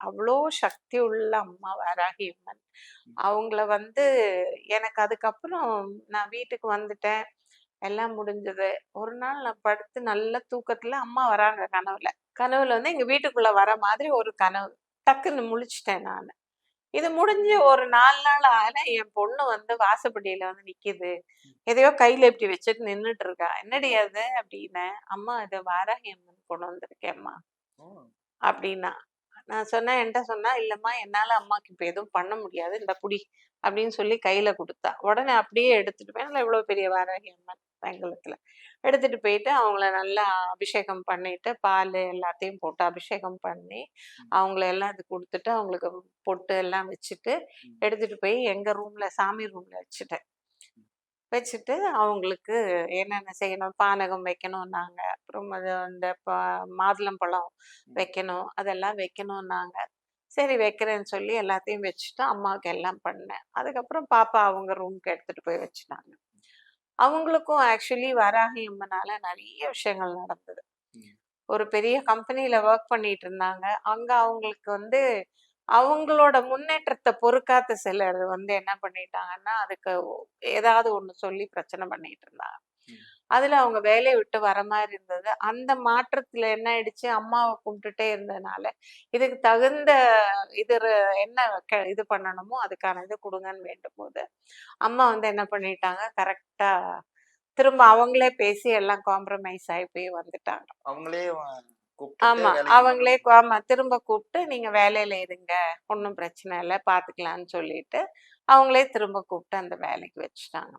அவ்வளோ சக்தி உள்ள அம்மா வராகி அம்மன் அவங்கள வந்து எனக்கு அதுக்கப்புறம் நான் வீட்டுக்கு வந்துட்டேன். எல்லாம் முடிஞ்சது. ஒரு நாள் நான் படுத்து நல்ல தூக்கத்துல அம்மா வராங்க கனவுல. கனவுல வந்து எங்க வீட்டுக்குள்ள வர மாதிரி ஒரு கனவு. டக்குன்னு முழிச்சிட்டேன் நான். இது முடிஞ்சு ஒரு நாலு நாள் ஆன என் பொண்ணு வந்து வாசப்படியில வந்து நிக்குது. எதையோ கையில இப்படி வச்சுட்டு நின்னுட்டு இருக்கா என்னடி அது? அப்படின்னு. அம்மா இது வாராகி அம்மன் கொண்டு வந்திருக்கேம்மா. அப்படின்னா. நான் சொன்னேன் என்கிட்ட சொன்னா இல்லம்மா என்னால அம்மாக்கு இப்ப எதுவும் பண்ண முடியாது. இந்த புடி அப்படின்னு சொல்லி கையில கொடுத்தா. உடனே அப்படியே எடுத்துட்டு போய் நல்லா இவ்வளவு பெரிய வாராகி அம்மன் வெங்கலத்துல எடுத்துட்டு போயிட்டு அவங்கள நல்லா அபிஷேகம் பண்ணிட்டு பால் எல்லாத்தையும் போட்டு அபிஷேகம் பண்ணி அவங்கள எல்லாம் இது கொடுத்துட்டு அவங்களுக்கு பொட்டு எல்லாம் வச்சுட்டு எடுத்துட்டு போய் எங்க ரூம்ல சாமி ரூம்ல வச்சுட்டேன். வச்சுட்டு அவங்களுக்கு என்னென்ன செய்யணும்? பானகம் வைக்கணும்னாங்க அப்புறம் அது அந்த மாதுளம்பழம் வைக்கணும். அதெல்லாம் வைக்கணும்னாங்க. சரி வைக்கிறேன்னு சொல்லி எல்லாத்தையும் வச்சுட்டு அம்மாவுக்கு எல்லாம் பண்ணேன். அதுக்கப்புறம் பாப்பா அவங்க ரூம்க்கு எடுத்துட்டு போய் வச்சுட்டாங்க. அவங்களுக்கும் ஆக்சுவலி வராகி அம்மனால நிறைய விஷயங்கள் நடந்தது. ஒரு பெரிய கம்பெனியில ஒர்க் பண்ணிட்டு இருந்தாங்க. அங்க அவங்களுக்கு வந்து அவங்களோட முன்னேற்றத்தை பொறுக்காத சிலர் வந்து என்ன பண்ணிட்டாங்கன்னா அதுக்கு ஏதாவது ஒண்ணு சொல்லி பிரச்சனை பண்ணிட்டு இருந்தாங்க. அதுல அவங்க வேலையை விட்டு வர மாதிரி இருந்தது. அந்த மாற்றத்துல என்ன ஆயிடுச்சு? அம்மாவை கும்பிட்டுட்டே இருந்ததுனால இதுக்கு தகுந்த இது என்ன இது பண்ணணுமோ அதுக்கான இது கொடுங்கன்னு வேண்டும் போது அம்மா வந்து என்ன பண்ணிட்டாங்க? கரெக்டா திரும்ப அவங்களே பேசி எல்லாம் காம்ப்ரமைஸ் ஆகி போய் வந்துட்டாங்க. அவங்களே ஆமா. அவங்களே ஆமா திரும்ப கூப்பிட்டு நீங்க வேலையில இருங்க. ஒன்றும் பிரச்சனை இல்லை. பாத்துக்கலாம்னு சொல்லிட்டு அவங்களே திரும்ப கூப்பிட்டு அந்த வேலைக்கு வச்சுட்டாங்க.